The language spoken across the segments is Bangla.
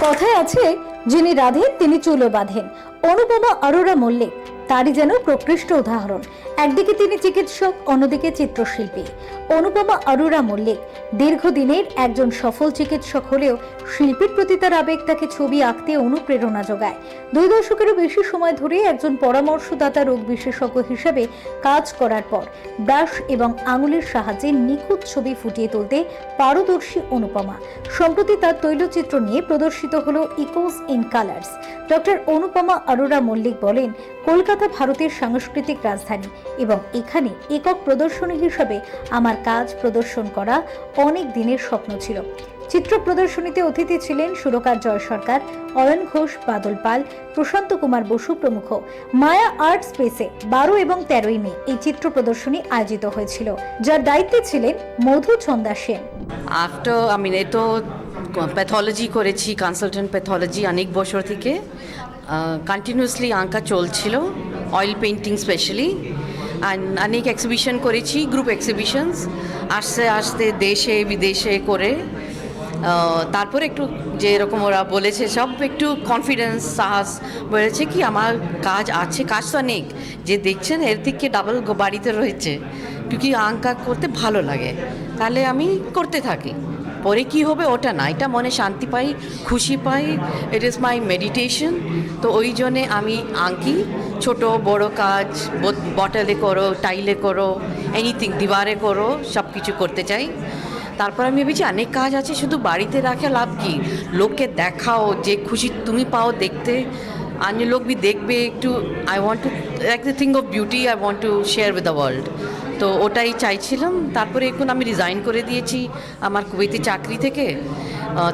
কথায় আছে যিনি রাধেন তিনি চুলো বাঁধেন। অনুপমা অরোরা মল্লিক। তারই যেন প্রকৃষ্ট উদাহরণ। একদিকে তিনি চিকিৎসক, অন্যদিকে চিত্রশিল্পী। অনুপমা অরোরা মল্লিক দীর্ঘদিনের একজন সফল চিকিৎসক হলেও শিল্পীর প্রতি তার আবেগ তাকে ছবি আঁকতে অনুপ্রেরণা যোগায়। দুই দশকেরও বেশি সময় ধরে একজন পরামর্শদাতা রোগ বিশেষজ্ঞ হিসেবে কাজ করার পর ব্রাশ এবং আঙুলের সাহায্যে নিখুঁত ছবি ফুটিয়ে তুলতে পারদর্শী অনুপমা। সম্প্রতি তার তৈলচিত্র নিয়ে প্রদর্শিত হল echoes in colours doctor Anupama Arora Mallick বলেন, কলকাতা ভারতের সাংস্কৃতিক রাজধানী এবং এখানে একক প্রদর্শনী হিসাবে আমার কাজ প্রদর্শন করা অনেক দিনের স্বপ্ন ছিল। চিত্র প্রদর্শনীতে অতিথি ছিলেন সুরকার জয় সরকার, অয়ন ঘোষ, বাদল পাল, প্রশান্ত কুমার বসু প্রমুখ। মায়া আর্ট স্পেসে বারো এবং তেরোই মে এই চিত্র প্রদর্শনী আয়োজিত হয়েছিল, যার দায়িত্বে ছিলেন মধু চন্দা সেন। আফটার আমি এ তো প্যাথোলজি করেছি কনসালটেন্ট প্যাথোলজি অনেক বছর থেকে। কন্টিনিউসলি আঁকা চলছিল অয়েল পেন্টিং স্পেশালি অনেক এক্সিবিশন করেছি গ্রুপ এক্সিবিশনস আস্তে আস্তে দেশে, বিদেশে করে। তারপরে একটু যেরকম ওরা বলেছে, সব একটু কনফিডেন্স সাহস বলেছে কি আমার কাজ আছে, কাজ তো অনেক। যে দেখছেন এর থেকে ডাবল বাড়িতে রয়েছে কিউকি আঁকা করতে ভালো লাগে, তাহলে আমি করতে থাকি। পরে কি হবে ওটা না এটা মনে শান্তি পাই খুশি পাই ইট ইজ মাই মেডিটেশন তো ওই জন্যে আমি আঁকি ছোট বড় কাজ বটলে করো টাইলে করো এনিথিং দিবারে করো সব কিছু করতে চাই তারপর আমি ভেবেছি অনেক কাজ আছে শুধু বাড়িতে রাখা লাভ কি লোককে দেখাও যে খুশি তুমি পাও দেখতে अन्य लोग भी দেখবে একটু I want to like the thing of beauty I want to share with the world তো ওটাই চাইছিলাম। তারপরে এখন আমি রিজাইন করে দিয়েছি আমার কুয়েতে চাকরি থেকে।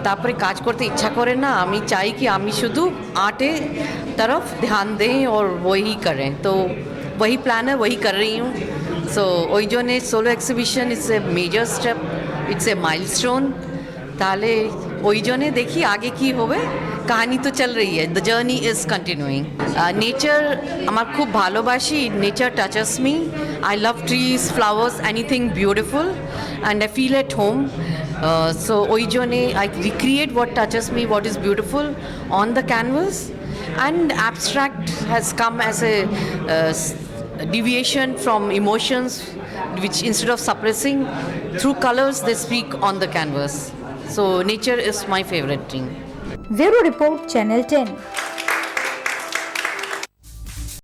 তারপরে কাজ করতে ইচ্ছা করে না, আমি চাই কি আমি শুধু আর্টে তরফ ধ্যান দেই ওর ওই করে তো ওই প্ল্যান ওই কর রই হুম। সো ওই জন্যে solo exhibition it's a major step it's a milestone তাহলে ওই জন্যে দেখি আগে কি হবে। কাহানি তো চল রই है the journey is continuing nature আমার খুব ভালোবাসি nature touches me I love trees flowers anything beautiful and I feel at home so ওই জন্যে I recreate what touches me what is beautiful on the canvas and abstract has come as a deviation from emotions, which instead of suppressing, through colors they speak on the canvas. So, nature is my favorite thing. Bureau report channel ten.